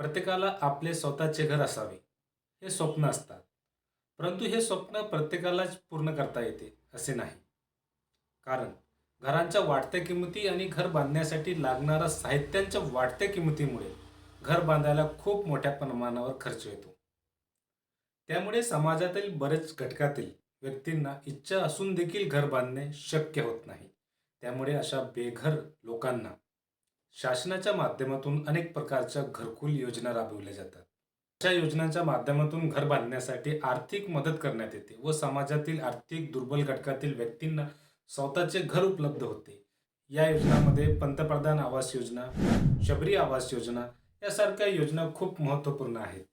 प्रत्येकाला आपले स्वतःचे घर असावे. हे स्वप्न असतात. परंतु हे स्वप्न प्रत्येकालाच पूर्ण करता येते असे नाही. कारण घरांच्या वाढत्या किंमती आणि घर बांधण्यासाठी लागणाऱ्या साहित्यांच्या वाढत्या किंमतीमुळे घर बांधायला खूप मोठ्या प्रमाणावर खर्च येतो. त्यामुळे समाजातील बरेच घटकातील व्यक्तींना इच्छा असून देखील घर बांधणे शक्य होत नाही. त्यामुळे अशा बेघर लोकांना शासनाच्या माध्यमातून अनेक प्रकारच्या घरकुल योजना राबविल्या जातात. अशा योजनांच्या माध्यमातून घर बांधण्यासाठी आर्थिक मदत करण्यात येते व समाजातील आर्थिक दुर्बल घटकातील व्यक्तींना स्वतःचे घर उपलब्ध होते. या योजनामध्ये पंतप्रधान आवास योजना शबरी आवास योजना यासारख्या योजना खूप महत्त्वपूर्ण आहेत.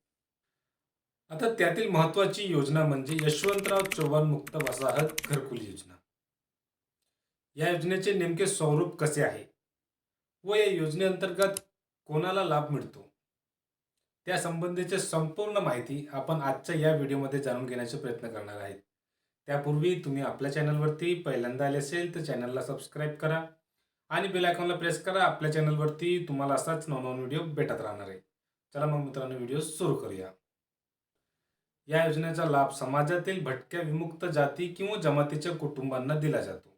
आता त्यातील महत्त्वाची योजना म्हणजे यशवंतराव चव्हाण मुक्त वसाहत घरकुल योजना. या योजनेचे नेमके स्वरूप कसे आहे? व या योजनेअंतर्गत कोणाला लाभ मिळतो? त्या संबंधीची संपूर्ण माहिती आपण आजच्या या व्हिडिओमध्ये जाणून घेण्याचा प्रयत्न करणार आहेत. त्यापूर्वी तुम्ही आपल्या चॅनलवरती पहिल्यांदा आले असेल तर चॅनलला सबस्क्राईब करा आणि बेल आयकॉनला प्रेस करा. आपल्या चॅनलवरती तुम्हाला असाच नवनवीन व्हिडिओ भेटत राहणार आहे. चला मग मित्रांनो व्हिडिओ सुरू करूया. या योजनेचा लाभ समाजातील भटक्या विमुक्त जाती किंवा जमातीच्या कुटुंबांना दिला जातो.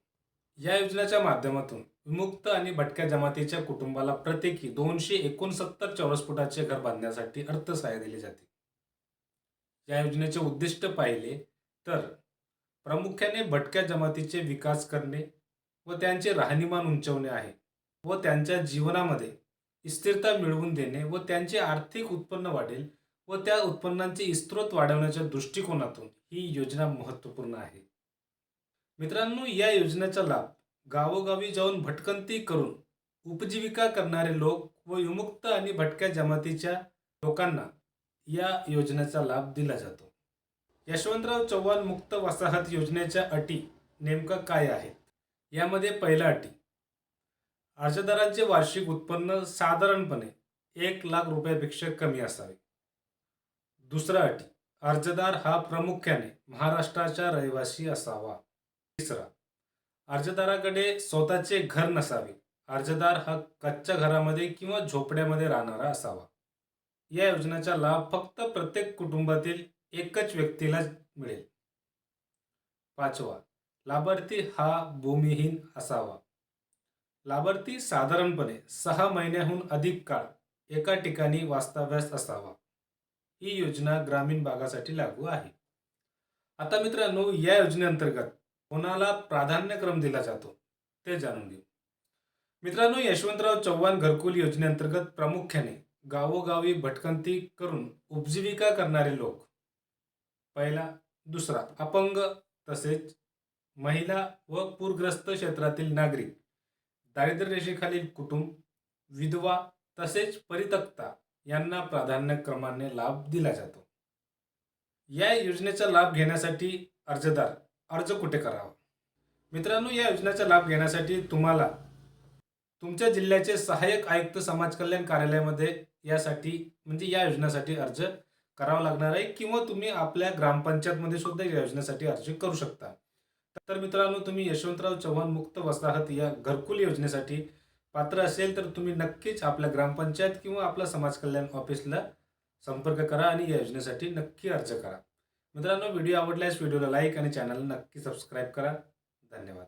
या योजनेच्या माध्यमातून विमुक्त आणि भटक्या जमातीच्या कुटुंबाला प्रत्येकी दोनशे एकोणसत्तर चौरस फुटाचे घर बांधण्यासाठी अर्थसहाय्य दिले जाते. या योजनेचे उद्दिष्ट पाहिले तर प्रामुख्याने भटक्या जमातीचे विकास करणे व त्यांचे राहणीमान उंचवणे आहे व त्यांच्या जीवनामध्ये स्थिरता मिळवून देणे व त्यांचे आर्थिक उत्पन्न वाढेल व त्या उत्पन्नांचे स्त्रोत वाढवण्याच्या दृष्टिकोनातून ही योजना महत्त्वपूर्ण आहे. मित्रांनो या योजनेचा लाभ गावोगावी जाऊन भटकंती करून उपजीविका करणारे लोक व विमुक्त आणि भटक्या जमातीच्या लोकांना या योजनेचा लाभ दिला जातो. यशवंतराव चव्हाण मुक्त वसाहत योजनेच्या अटी नेमकं काय आहेत? यामध्ये पहिल्या अटी अर्जदारांचे वार्षिक उत्पन्न साधारणपणे एक लाख रुपयापेक्षा कमी असावे. दुसरा अटी अर्जदार हा प्रामुख्याने महाराष्ट्राचा रहिवासी असावा. तिसरा अर्जदाराकडे स्वतःचे घर नसावे. अर्जदार हा कच्च्या घरामध्ये किंवा झोपड्यामध्ये राहणारा असावा. या योजनेचा लाभ फक्त प्रत्येक कुटुंबातील एकच व्यक्तीला मिळेल. पाचवा लाभार्थी हा भूमिहीन असावा. लाभार्थी साधारणपणे सहा महिन्याहून अधिक काळ एका ठिकाणी वास्तव्यास असावा. ही योजना ग्रामीण भागासाठी लागू आहे. आता मित्रांनो या योजनेअंतर्गत कोणाला प्राधान्यक्रम दिला जातो ते जाणून घेऊ. मित्रांनो यशवंतराव चव्हाण घरकुल योजनेअंतर्गत प्रामुख्याने गावोगावी भटकंती करून उपजीविका करणारे लोक. पहिला दुसरा अपंग तसेच महिला व पूरग्रस्त क्षेत्रातील नागरिक दारिद्र्य रेषेखालील कुटुंब विधवा तसेच परितक्ता यांना प्राधान्यक्रमाने लाभ दिला जातो. या योजनेचा लाभ घेण्यासाठी अर्जदार अर्ज कुठे करावा? मित्रांनो या योजनेचा लाभ घेण्यासाठी तुम्हाला तुमच्या जिल्ह्याचे सहाय्यक आयुक्त समाज कल्याण कार्यालयामध्ये यासाठी म्हणजे या योजनेसाठी अर्ज करावा लागणार आहे किंवा तुम्ही आपल्या ग्रामपंचायतमध्ये सुद्धा या योजनेसाठी अर्ज करू शकता. तर मित्रांनो तुम्ही यशवंतराव चव्हाण मुक्त वसाहत या घरकुल योजनेसाठी पात्र असेल तर तुम्ही नक्कीच आपल्या ग्रामपंचायत किंवा आपल्या समाज कल्याण ऑफिसला संपर्क करा आणि या योजनेसाठी नक्की अर्ज करा. मित्रांनो व्हिडिओ आवडल्यास व्हिडिओला लाईक आणि चॅनलला नक्की सबस्क्राईब करा. धन्यवाद.